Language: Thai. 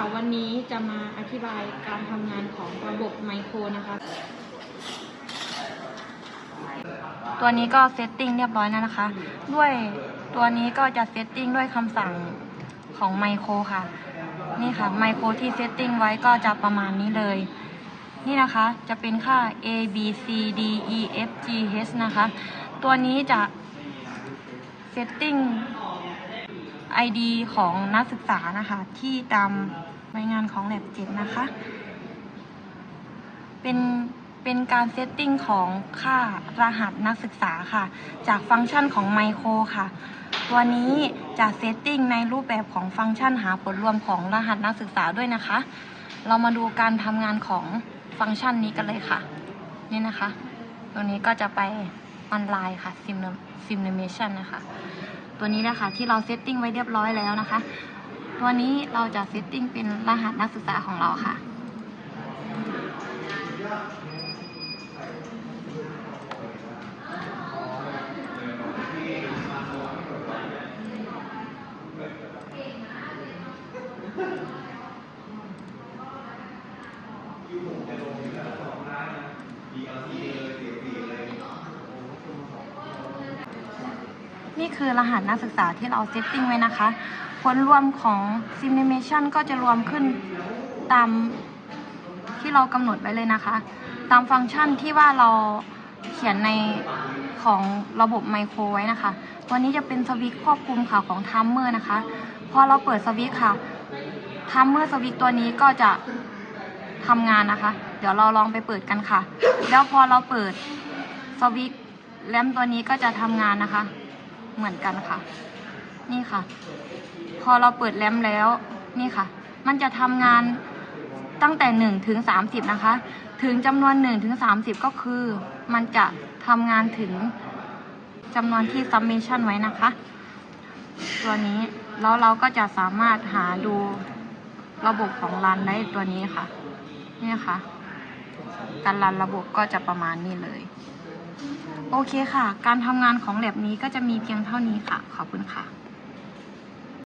ค่ะ วันนี้จะมาอธิบายการทำงานของระบบไมโครนะคะ ตัวนี้ก็เซตติ้งเรียบร้อยแล้วนะคะ ด้วยตัวนี้ก็จะเซตติ้งด้วยคำสั่งของไมโครค่ะ นี่ค่ะไมโครที่เซตติ้งไว้ก็จะประมาณนี้เลย นี่นะคะจะเป็นค่า a b c d e f g h นะคะ ตัวนี้จะเซตติ้ง ID ของนักศึกษานะคะ ที่ตามรายงานของ Lab 7นะคะ เป็นเป็นการเซตติ้งของค่ารหัสนักศึกษาค่ะ จากฟังก์ชันของไมโครค่ะ ตัวนี้จะเซตติ้งในรูปแบบของฟังก์ชันหาผลรวมของรหัสนักศึกษาด้วยนะคะ เรามาดูการทำงานของฟังก์ชันนี้กันเลยค่ะ นี่นะคะตัวนี้ก็จะไป ออนไลน์ค่ะซิมซิมเนเมชันนะคะ ตัวนี้นะคะที่เราเซตติ้งไว้เรียบร้อยแล้วนะคะ ตัวนี้เราจะเซตติ้งเป็นรหัสนักศึกษาของเราค่ะ นี่คือรหัสนักศึกษาที่เราเซตติ้งไว้นะคะ ผลรวมของ Simulation ก็จะรวมขึ้นตามที่เรากำหนดไว้เลยนะคะ ตามฟังก์ชันที่ว่าเราเขียนในของระบบไมโครไว้นะคะ ตัวนี้จะเป็นสวิตช์ควบคุมค่ะของทัมเมอร์นะคะ พอเราเปิดสวิตช์ค่ะทัมเมอร์สวิตช์ตัวนี้ก็จะทำงานนะคะ เดี๋ยวเราลองไปเปิดกันค่ะ แล้วพอเราเปิดสวิตช์แรมตัวนี้ก็จะทำงานนะคะ เหมือนกันค่ะ นี่ค่ะ พอเราเปิดแรมแล้ว นี่ค่ะ มันจะทำงานตั้งแต่หนึ่งถึงสามสิบนะคะ ถึงจำนวนหนึ่งถึงสามสิบก็คือ มันจะทำงานถึงจำนวนที่ summation ไว้นะคะ ตัวนี้แล้วเราก็จะสามารถหาดูระบบของรันได้ตัวนี้ค่ะนี่ค่ะ การรันระบบก็จะประมาณนี้เลย โอเคค่ะ การทำงานของแลบนี้ก็จะมีเพียงเท่านี้ค่ะ ขอบคุณค่ะ